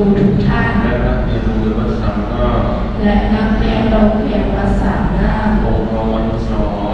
ูทุกท่าน และนักเรียนโรงเรียนวัดสามงาและนักเรียนโรงเรียนวัดสามงามรงค์กรวัดสอง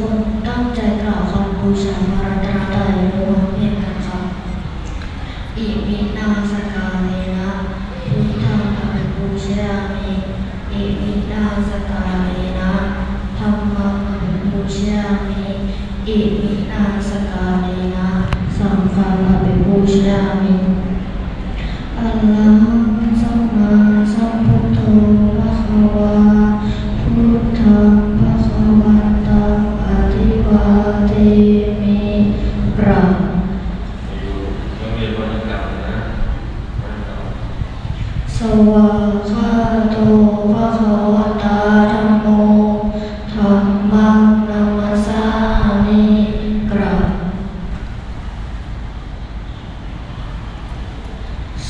คน ตั้งใจกล่าวคำบูชาพระรัตนตรัยรวมเพียงกันครับอิมินาสกาเลนะพุทธังอภิบูชามิอิมินาสกาเลนะธรรมังอภิบูชามิอิมินาสกาเลนะสังฆังอภิบูชามิอัลลอฮ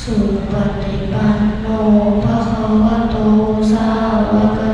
สุปฏิปันโนภะคะวะโตสาวก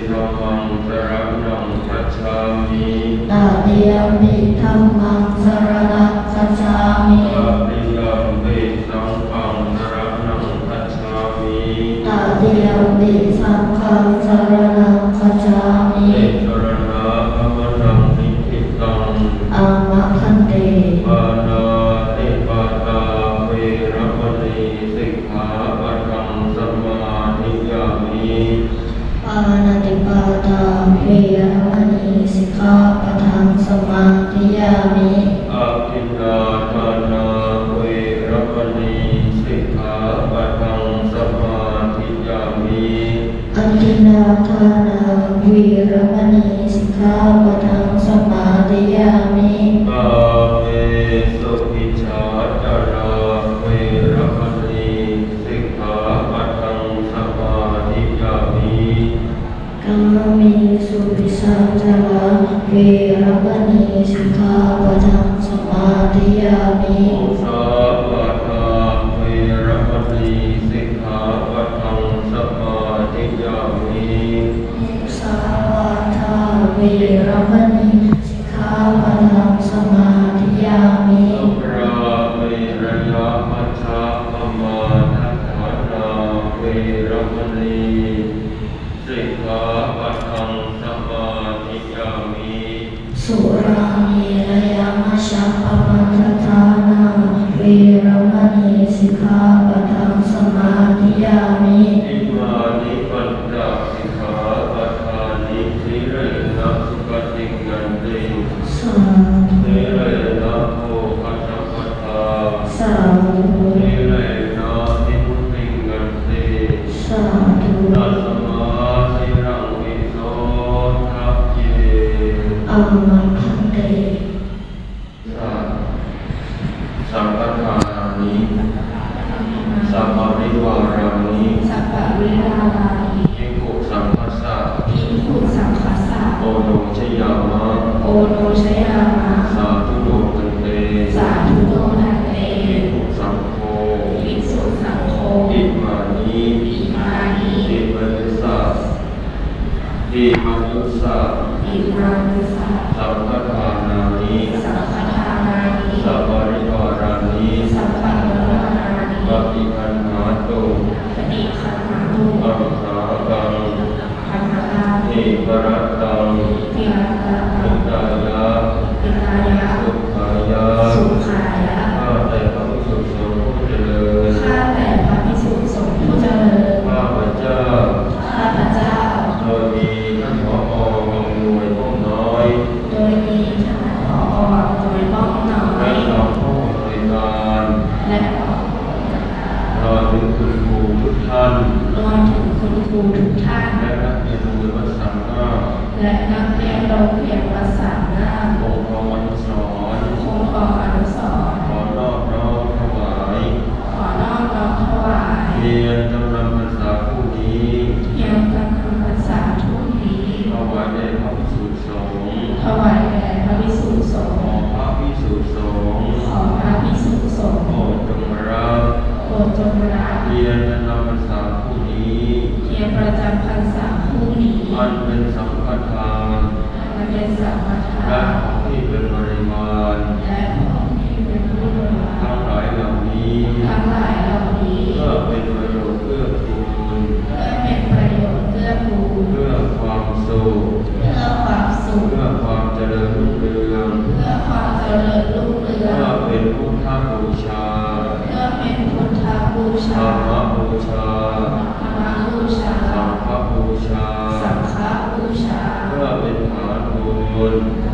ธรรมังสรณังคัจฉามิข้เจ้ามี We're Guru Manasika อิมังคุสาอิมังคุสาสัพพะ ครูทุกท่าน และนักเรียนโรงเรียนวัดสังฆาและนักเรียนโรงเรียนวัดสามงามองค์กรอนุสรณ์คงทองอนุสรณ์ขอนอบน้อมถวายขอนอบน้อมถวายเรียนจำนำพรรษาผู้นี้เพียงกันคำภาษาทุกนี้ถวายแด่พระภิกษุสงฆ์ถวายแด่พระภิกษุสงขอฆ์พระภิกษุสงฆ์ขอพระภิกษุสงฆ์โปรดจงรับโปรดจง นี้อันเป็นสังฆทานมันเป็นสัมปทาและนของที่เป็นบริวารและของที่เป็นผู้บริวารทั้งหลายเหล่านี้ทั้งหลายเหล่านี้เพื่อเป็นประโยชน์เพื่อคูณเพื่อเป็นประโยชน์เพื่อบูรเพื่อความสุขเพื่อความสุขเพื่อความเจริญรุ่งเรืองเพื่อความเจริญรุ่งเรืเพื่อองเป็นพุทธบูชาเพื่อเป็นพุทธบูธรชารมบูชาธรรมบูชาสังฆบูชา บุ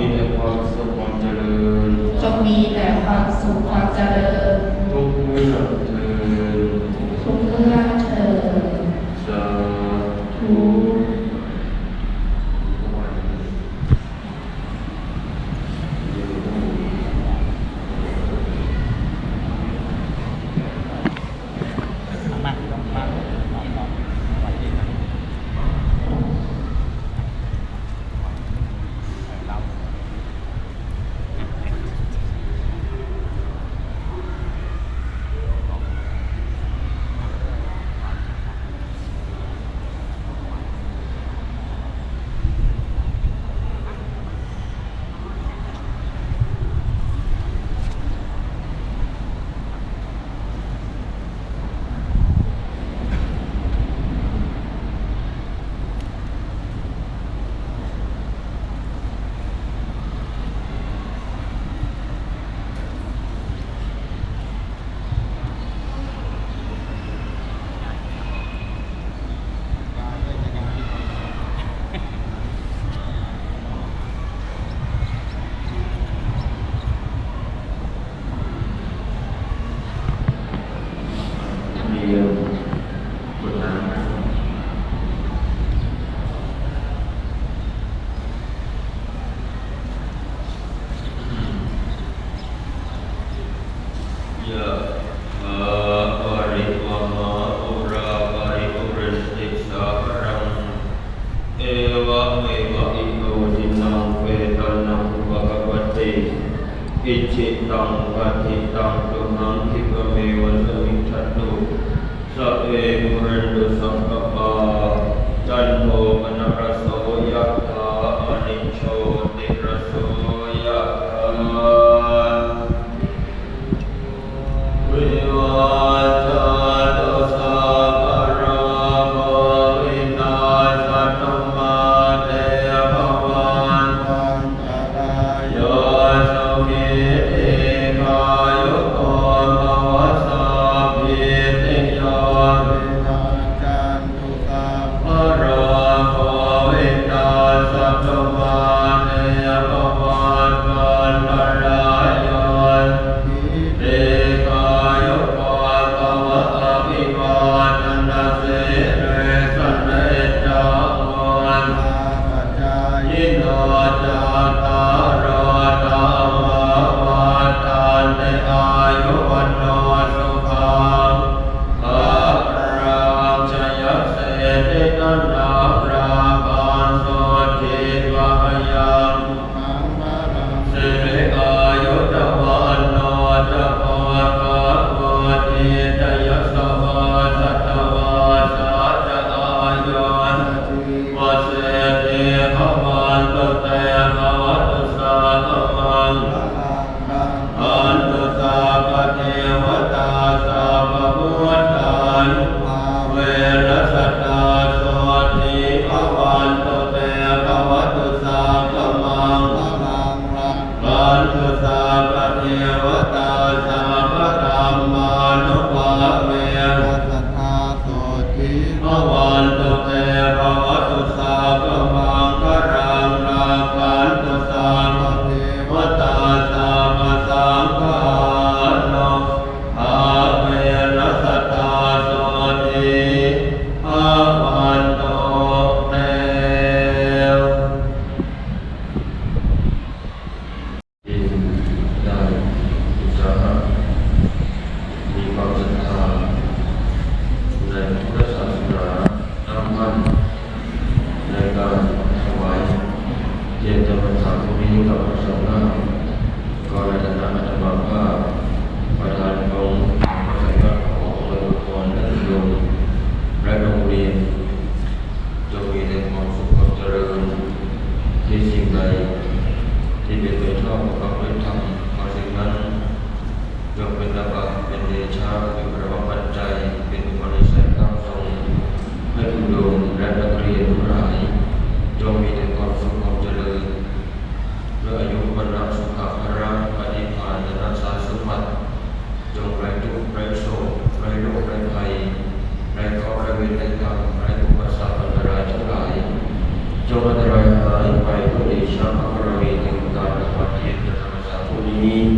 มีแต่ความสุขความเจริญ จงมีแต่ความสุขความเจริญ ชาเป็นประวัติปัจจัยเป็นอุปนิสัยตั้งทรงให้ผู้โยมและนักเรียนทั้งหลายจงมีแต่ความสุขความเจริญด้วยอายุวันนะสุขภาระปฏิภาณนัสาสมบัติจงไร้ทุกข์ไร้โศกไร้โรคไร้ภัยไร้เคราะห์ไร้เวรไร้กรรมไร้อุปสรรคอันตรายทั้งหลายจงอันตรายหายไปด้วยชะพระบารมีแห่งการปฏิบัติธรรมสาธุนี้